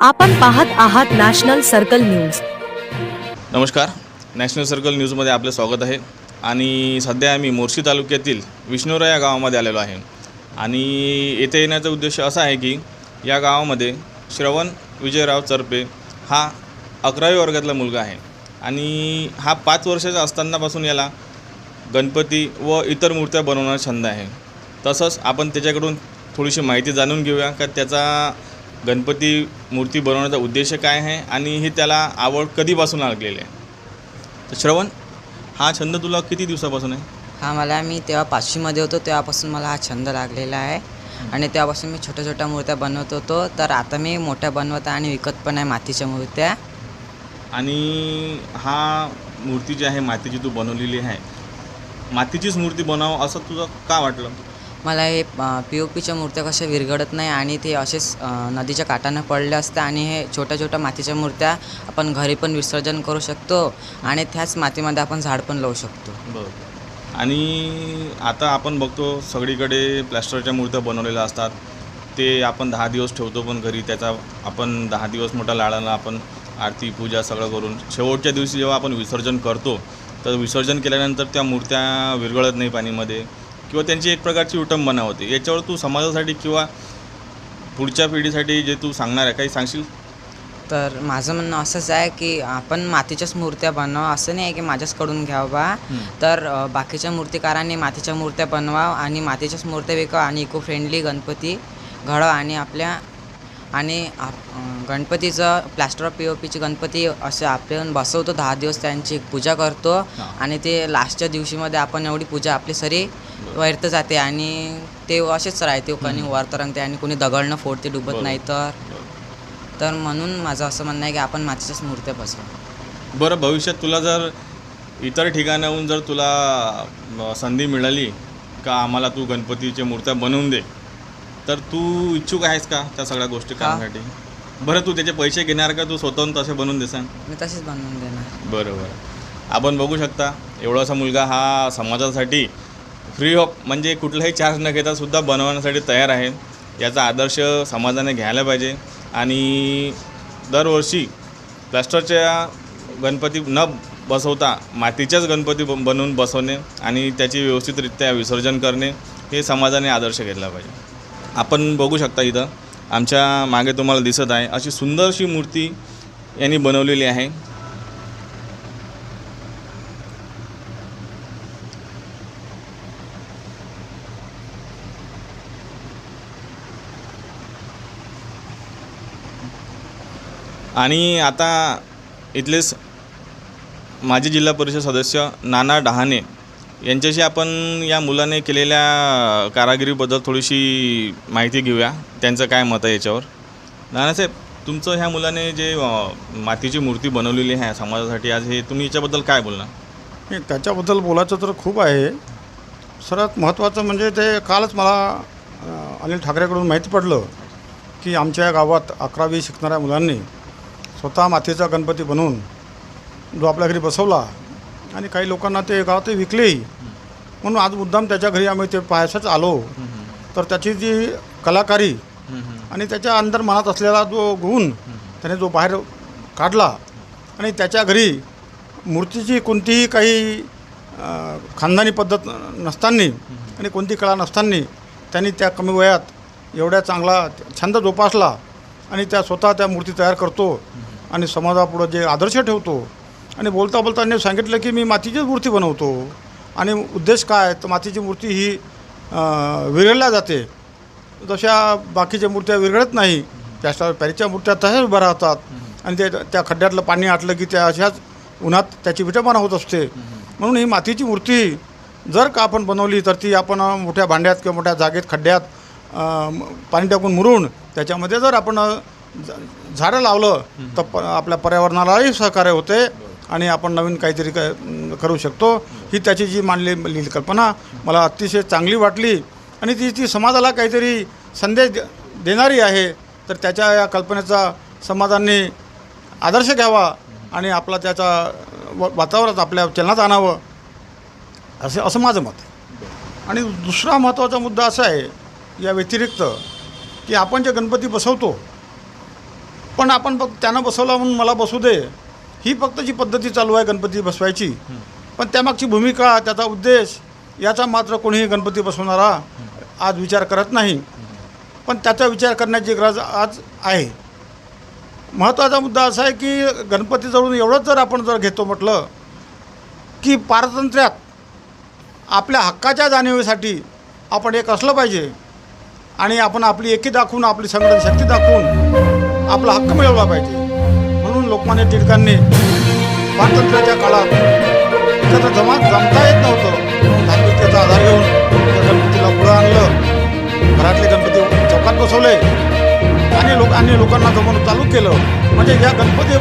आपण पाहत आहात नॅशनल सर्कल न्यूज. नमस्कार. नॅशनल सर्कल न्यूजमध्ये आपलं स्वागत आहे. आणि सध्या आम्ही मोर्शी तालुक्यातील विष्णुरा या गावामध्ये आलेलो आहे. आणि येथे येण्याचा उद्देश असा आहे की या गावामध्ये श्रवण विजयराव चरपे हा अकरावी वर्गातला मुलगा आहे. आणि हा पाच वर्षाचा असतानापासून याला गणपती व इतर मूर्त्या बनवण्याचा छंद आहे. तसंच आपण त्याच्याकडून थोडीशी माहिती जाणून घेऊया का त्याचा गणपती मूर्ती बनवण्याचा उद्देश काय आहे आणि ही त्याला आवड कधीपासून लागलेली आहे? तर श्रवण हा छंद तुला किती दिवसापासून आहे? हा मला मी तेव्हा पाचवीमध्ये होतो तेव्हापासून मला हा छंद लागलेला आहे. आणि तेव्हापासून मी छोट्या छोट्या मूर्त्या बनवत होतो. तर आता मी मोठ्या बनवत आहे आणि विकत पण आहे मातीच्या मूर्त्या. आणि हा मूर्ती जी आहे मातीची तू बनवलेली आहे. मातीचीच मूर्ती बनावं असं तुझं का वाटलं? मला हे पी ओ पीच्या मूर्त्या कशा विरघळत नाही आणि ते असेच नदीच्या काठानं पडले असते आणि हे छोट्या छोट्या मातीच्या मूर्त्या आपण घरी पण विसर्जन करू शकतो आणि त्याच मातीमध्ये आपण झाड पण लावू शकतो. बरोबर. आणि आता आपण बघतो सगळीकडे प्लॅस्टरच्या मूर्त्या बनवलेल्या असतात. ते आपण दहा दिवस ठेवतो पण घरी त्याचा आपण दहा दिवस मोठा लाडाला आपण आरती पूजा सगळं करून शेवटच्या दिवशी जेव्हा आपण विसर्जन करतो तर विसर्जन केल्यानंतर त्या मूर्त्या विरघळत नाही पाणीमध्ये. किंवा त्यांची एक प्रकारची विटंबना होते. याच्यावर तू समाजासाठी किंवा पुढच्या पिढीसाठी जे तू सांगणार आहे काही सांगशील? तर माझं म्हणणं असंच आहे की आपण मातीच्याच मूर्त्या बनवा. असं नाही आहे की माझ्याचकडून घ्यावं बा तर बाकीच्या मूर्तिकारांनी मातीच्या मूर्त्या बनवा आणि मातीच्याच मूर्त्या विका आणि इको फ्रेंडली गणपती घडवा आणि आपल्या आणि आप- गणपतीचं प्लॅस्टर ऑफ पी ओ पीची गणपती असे आपण बसवतो दहा दिवस त्यांची पूजा करतो. आणि ते लास्टच्या दिवशीमध्ये आपण एवढी पूजा आपली सरी व्यर्थ जाते आणि ते असेच राहते कोणी वर तरंगते आणि कोणी दगडनं फोडते डुबत. नाही तर. तर म्हणून माझं असं म्हणणं आहे की आपण मातीच्याच मूर्त्या बसवा बरं भविष्यात तुला जर इतर ठिकाणाहून जर तुला संधी मिळाली का आम्हाला तू गणपतीच्या मूर्त्या बनवून दे? तर तू इच्छुक आहेस का त्या सगळ्या गोष्टी हा. करण्यासाठी? बरं तू त्याचे पैसे घेणार का? तू स्वतःहून तसे बनवून देसान मी तशीच बनवून देणार. बरं बरं आपण बघू शकता एवढासा मुलगा हा समाजासाठी फ्री ऑफ म्हणजे कुठलाही चार्ज न घेता सुद्धा बनवण्यासाठी तयार आहे. याचा आदर्श समाजाने घ्यायला पाहिजे. आणि दरवर्षी प्लॅस्टरच्या गणपती न बसवता मातीच्याच गणपती ब- बनवून बसवणे आणि त्याची व्यवस्थितरित्या विसर्जन करणे हे समाजाने आदर्श घेतला पाहिजे. आपण बघू शकता इथं. आमच्या मागे तुम्हाला दिसत आहे. अशी सुंदरशी मूर्ती यांनी बनवलेली आहे. आणि आता इथलेच माजी जिल्हा परिषद सदस्य नाना डहाणे यांच्याशी आपण या मुलाने केलेल्या कारागिरीबद्दल थोडीशी माहिती घेऊया. त्यांचं काय मत आहे याच्यावर? नानासाहेब तुमचं ह्या मुलाने जे मातीची मूर्ती बनवलेली आहे समाजासाठी आज हे तुम्ही याच्याबद्दल काय बोलणार? नाही त्याच्याबद्दल बोलायचं तर खूप आहे. सर्वात महत्त्वाचं म्हणजे ते कालच मला अनिल ठाकरेकडून माहिती पडलं की आमच्या गावात अकरावी शिकणाऱ्या मुलांनी स्वतः मातीचा गणपती बनवून जो आपल्या घरी बसवला आणि काही लोकांना ते गावात विकलेही. म्हणून आज मुद्दाम त्याच्या घरी आम्ही ते पाहायचंच आलो. तर त्याची जी कलाकारी आणि त्याच्या अंदर मनात असलेला जो गुण त्याने जो बाहेर काढला आणि त्याच्या घरी मूर्तीची कोणतीही काही खानदानी पद्धत नसताना आणि कोणती कला नसताना त्यांनी त्या कमी वयात एवढ्या चांगला छंद जोपासला आणि त्या स्वतः त्या मूर्ती तयार करतो आणि समाजापुढं जे आदर्श ठेवतो आणि बोलता बोलता त्यांनी सांगितलं की मी मातीचीच मूर्ती बनवतो. आणि उद्देश काय? तर मातीची मूर्ती ही विरळल्या जाते. जशा बाकीच्या मूर्त्या विरघळत नाही त्या पॅरीच्या मूर्त्या तशाच उभ्या राहतात. आणि ते त्या खड्ड्यातलं पाणी आटलं की त्या अशाच उन्हात त्याची विटंबना होत असते. म्हणून ही मातीची मूर्ती जर का आपण बनवली तर ती आपण मोठ्या भांड्यात किंवा मोठ्या जागेत खड्ड्यात पाणी टाकून मुरून त्याच्यामध्ये जर आपण झाडं लावलं तर प आपल्या पर्यावरणालाही सहकार्य होते. आणि आपण नवीन काहीतरी क करू शकतो. ही त्याची जी मांडलेली कल्पना मला अतिशय चांगली वाटली. आणि ती ती समाजाला काहीतरी संदेश देणारी आहे. तर त्याच्या या कल्पनेचा समाजाने आदर्श घ्यावा आणि आपला त्याचा व वातावरणात आपल्या चलनात आणावं. असे असं माझं मत आहे. आणि दुसरा महत्त्वाचा मुद्दा असा आहे या व्यतिरिक्त की आपण जे गणपती बसवतो पण आपण फक्त त्यानं बसवला म्हणून मला बसू दे ही फक्त जी पद्धती चालू आहे गणपती बसवायची पण त्यामागची भूमिका त्याचा उद्देश याचा मात्र कोणीही गणपती बसवणारा आज विचार करत नाही. पण त्याचा विचार करण्याची गरज आज आहे. महत्त्वाचा मुद्दा असा आहे की गणपतीजवळून एवढंच जर आपण जर घेतो म्हटलं की पारतंत्र्यात आपल्या हक्काच्या जाणीवेसाठी आपण एक असलं पाहिजे आणि आपण आपली एकी दाखवून आपली संघटन शक्ती दाखवून आपला हक्क मिळवला पाहिजे. लोकमान्य टिळकांनी स्वातंत्र्याच्या काळात एकत्र जमा जमता येत नव्हतं. धार्मिकतेचा आधार घेऊन त्या गणपतीला पुढं आणलं. घरातले गणपती चौकात बसवले. आणि लोक आणि लोकांना जमवून चालू केलं. म्हणजे या गणपती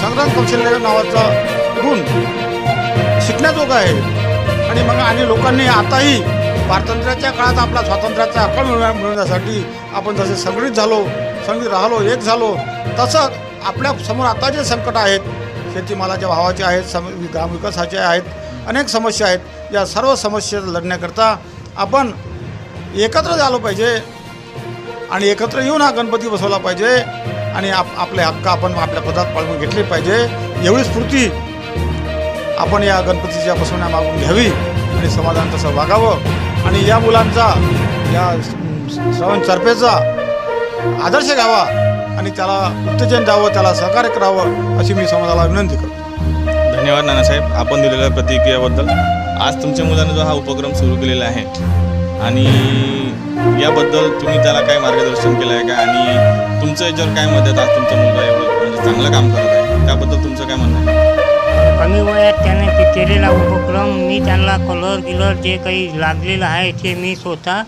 संग्राम कौशल्य नावाचा गुण शिकण्याजोगा आहे. आणि मग आणि लोकांनी आताही स्वातंत्र्याच्या काळात आपला स्वातंत्र्याचा हक्क मिळवण्या मिळवण्यासाठी आपण जसे संघटित झालो संघटित राहिलो एक झालो तसं आपल्यासमोर आता जे संकट आहेत शेतीमालाच्या भावाचे आहेत सम ग्रामविकासाचे आहेत अनेक समस्या आहेत या सर्व समस्या लढण्याकरता आपण एकत्र झालो पाहिजे आणि एकत्र येऊन हा गणपती बसवला पाहिजे आणि आप आपले हक्क आपण आपल्या पदात पाळून घेतले पाहिजे. एवढी स्फूर्ती आपण या गणपतीच्या बसवण्यामागून घ्यावी आणि समाजानं तसं वागावं. आणि या मुलांचा या श्रवण चरपेचा आदर्श घ्यावा. आणि त्याला उत्तेजन द्यावं त्याला सहकार्य करावं अशी मी समाजाला विनंती करतो. धन्यवाद नानासाहेब. आपण दिलेल्या प्रतिक्रियाबद्दल. आज तुमच्या मुलानं जो हा उपक्रम सुरू केलेला आहे आणि याबद्दल तुम्ही त्याला काय मार्गदर्शन केलं आहे का? आणि तुमचं याच्यावर काय मत आहे? आज तुमचा मुलगा एवढं म्हणजे चांगलं काम करत आहे. त्याबद्दल तुमचं काय म्हणणं आहे? कमी वयात त्याने के- केलेला उपक्रम मी त्यांना कलर गिलर जे काही लागलेलं आहे ते मी स्वतः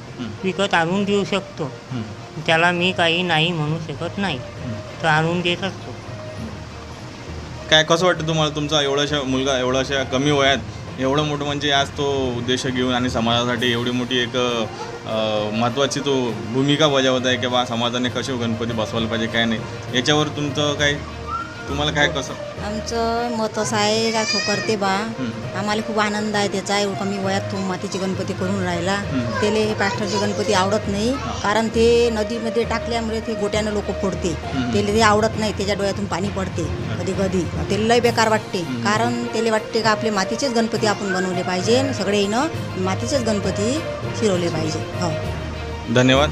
विकत आणून देऊ शकतो. त्याला मी काही नाही म्हणू शकत नाही. तर आणून देत असतो. काय कसं वाटतं तुम्हाला? तुमचा एवढाशा मुलगा एवढाशा कमी वयात एवढं मोठं म्हणजे आज तो उद्देश घेऊन आणि समाजासाठी एवढी मोठी एक महत्त्वाची तो भूमिका बजावत आहे की बा समाजाने कसे गणपती बसवायला पाहिजे काय नाही याच्यावर तुमचं काय तुम्हाला काय कसं? आमचं मत असं आहे का तो करते बा. हं. आम्हाला खूप आनंद आहे त्याचा एवढं कमी वयात तो मातीचे गणपती करून राहिला. हं. त्याले हे प्लास्टरचे गणपती आवडत नाही. कारण ते नदीमध्ये टाकल्यामुळे ते गोट्यानं लोक फोडते. हं. त्याला ते आवडत नाही त्याच्या डोळ्यातून पाणी पडते कधी कधी त्याला लय बेकार वाटते. कारण त्याला वाटते का आपले मातीचेच गणपती आपण बनवले पाहिजे सगळे येणं मातीचेच गणपती शिरवले पाहिजे. हो. धन्यवाद.